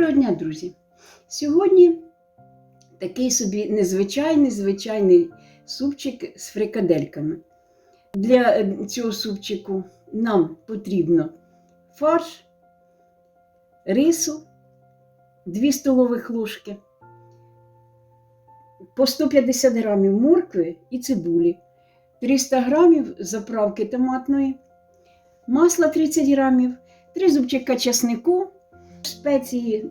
Доброго дня, друзі! Сьогодні такий собі незвичайний звичайний супчик з фрикадельками. Для е, цього супчику нам потрібно фарш, рису, 2 столових ложки, по 150 грамів моркви і цибулі, 300 грамів заправки томатної, масла 30 грамів, 3 зубчика часнику, спеції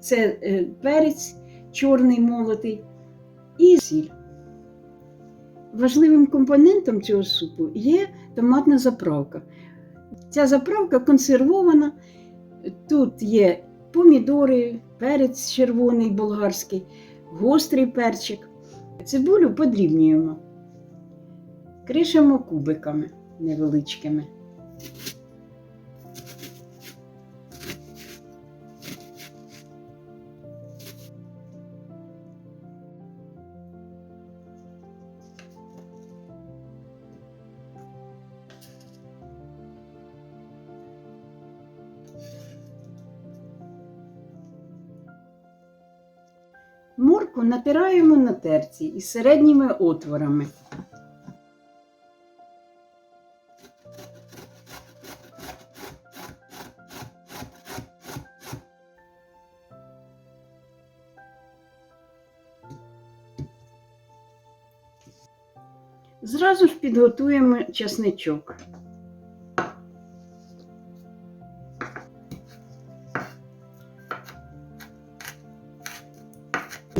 це е, перець чорний молотий і сіль. Важливим компонентом цього супу є томатна заправка. Ця заправка консервована. Тут є помідори, перець червоний болгарський, гострий перчик. Цибулю подрібнюємо, кришимо кубиками невеличкими. Морку натираємо на терці із середніми отворами. Зразу ж підготуємо часничок.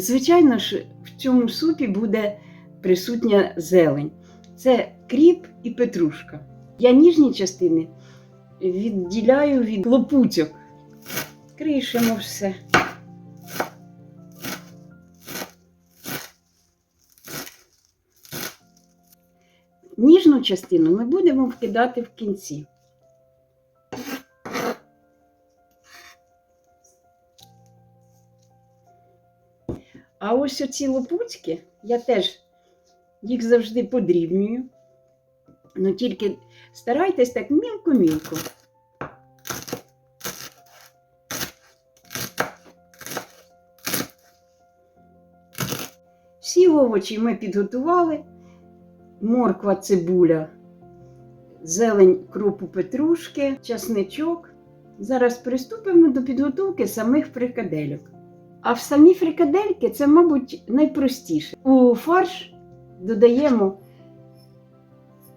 Звичайно ж, в цьому супі буде присутня зелень. Це кріп і петрушка. Я ніжні частини відділяю від лопуцьок. Кришимо все. Ніжну частину ми будемо вкидати в кінці. А ось оці лопуцьки, я теж їх завжди подрібнюю. Ну тільки старайтесь так мілко-мілко. Всі овочі ми підготували. Морква, цибуля, зелень кропу петрушки, часничок. Зараз приступимо до підготовки самих фрикадельок. А в самі фрикадельки це, мабуть, найпростіше. У фарш додаємо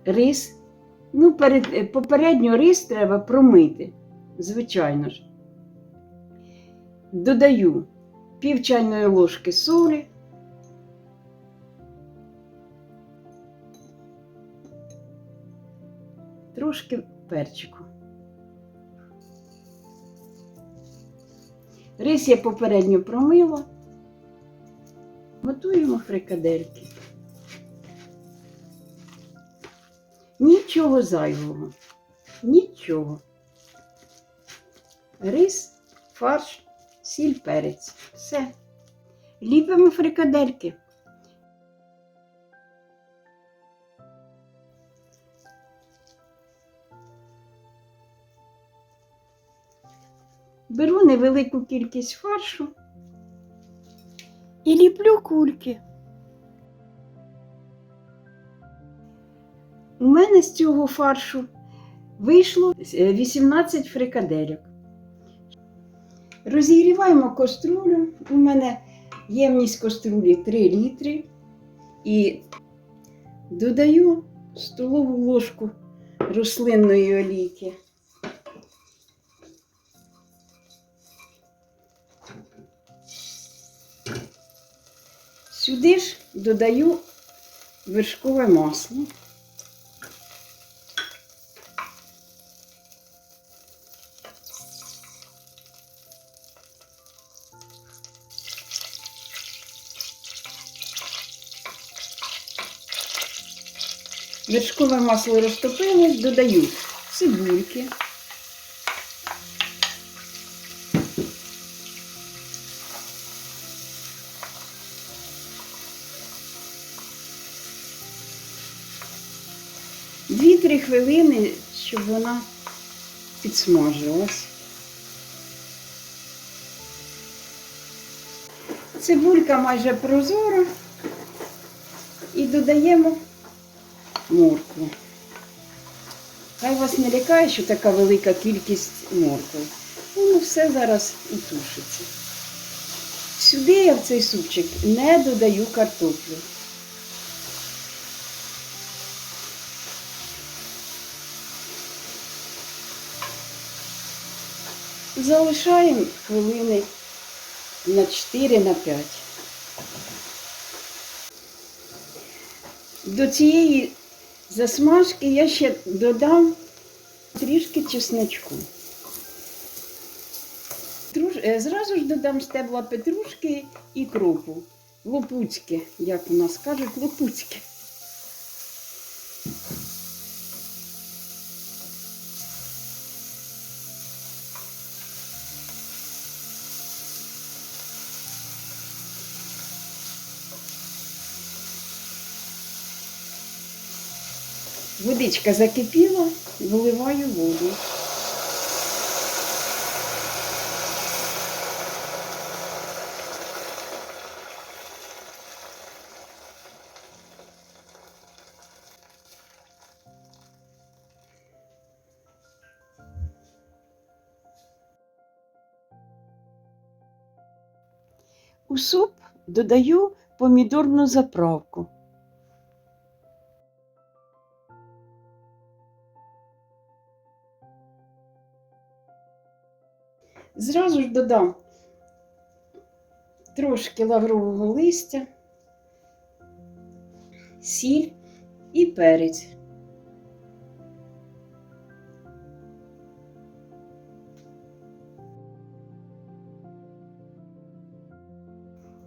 рис. Ну, перед, е, попередньо рис треба промити, звичайно ж. Додаю пів чайної ложки солі. Трошки перчику. Рис я попередньо промила. Готуємо фрикадельки. Нічого зайвого. Нічого. Рис, фарш, сіль, перець. Все. Ліпимо фрикадельки. Беру невелику кількість фаршу і ліплю кульки. У мене з цього фаршу вийшло 18 фрикадельок. Розігріваємо каструлю. У мене ємність каструлі 3 літри. І додаю столову ложку рослинної олійки. Сюди ж додаю вершкове масло. Вершкове масло розтопилось, додаю цибульки. Дві-три хвилини, щоб вона підсмажилась. Цибулька майже прозора. І додаємо моркву. Хай вас не лякає, що така велика кількість моркви. Воно все зараз і тушиться. Сюди я в цей супчик не додаю картоплю. Залишаємо хвилини на 4 на 5. До цієї засмажки я ще додам трішки чесночку. Е, Зразу ж додам стебла петрушки і кропу. Лопуцьке, як у нас кажуть, лопуцьке. Водичка закипіла, виливаю воду. У суп додаю помідорну заправку. Зразу ж додам трошки лаврового листя, сіль і перець.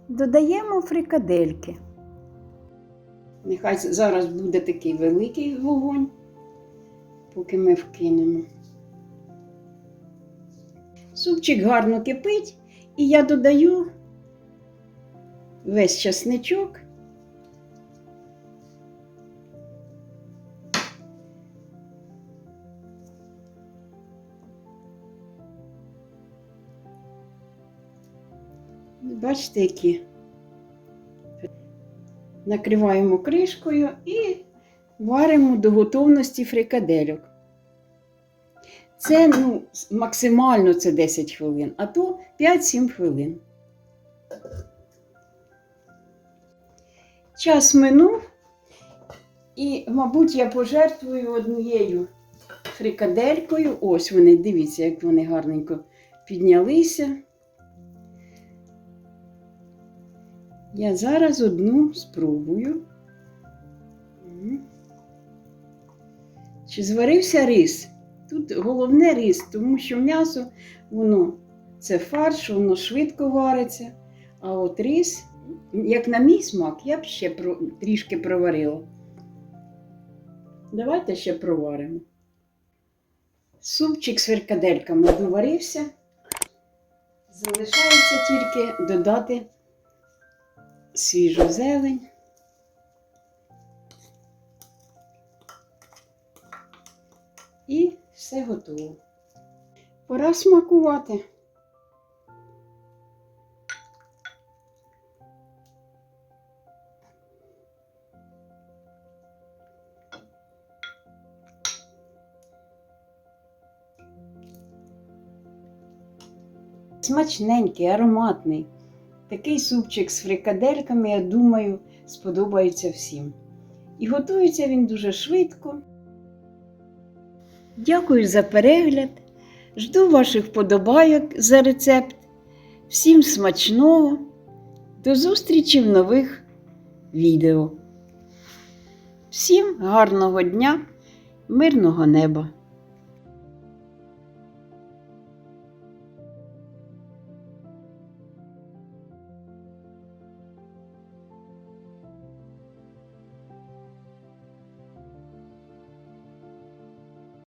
Додаємо фрикадельки. Нехай зараз буде такий великий вогонь, поки ми вкинемо. Супчик гарно кипить, і я додаю весь часничок. Бачите, які. Накриваємо кришкою і варимо до готовності фрикадельок. Це ну, максимально це 10 хвилин, а то 5-7 хвилин. Час минув, і, мабуть, я пожертвую однією фрикаделькою. Ось вони, дивіться, як вони гарненько піднялися. Я зараз одну спробую. Чи зварився рис? Тут головне рис, тому що м'ясо, воно це фарш, воно швидко вариться. А от рис, як на мій смак, я б ще трішки проварила. Давайте ще проваримо. Супчик з феркадельками доварився. Залишається тільки додати свіжу зелень. І все готово. Пора смакувати. Смачненький, ароматний. Такий супчик з фрикадельками, я думаю, сподобається всім. І готується він дуже швидко. Дякую за перегляд. Жду ваших вподобайок за рецепт. Всім смачного. До зустрічі в нових відео. Всім гарного дня, мирного неба!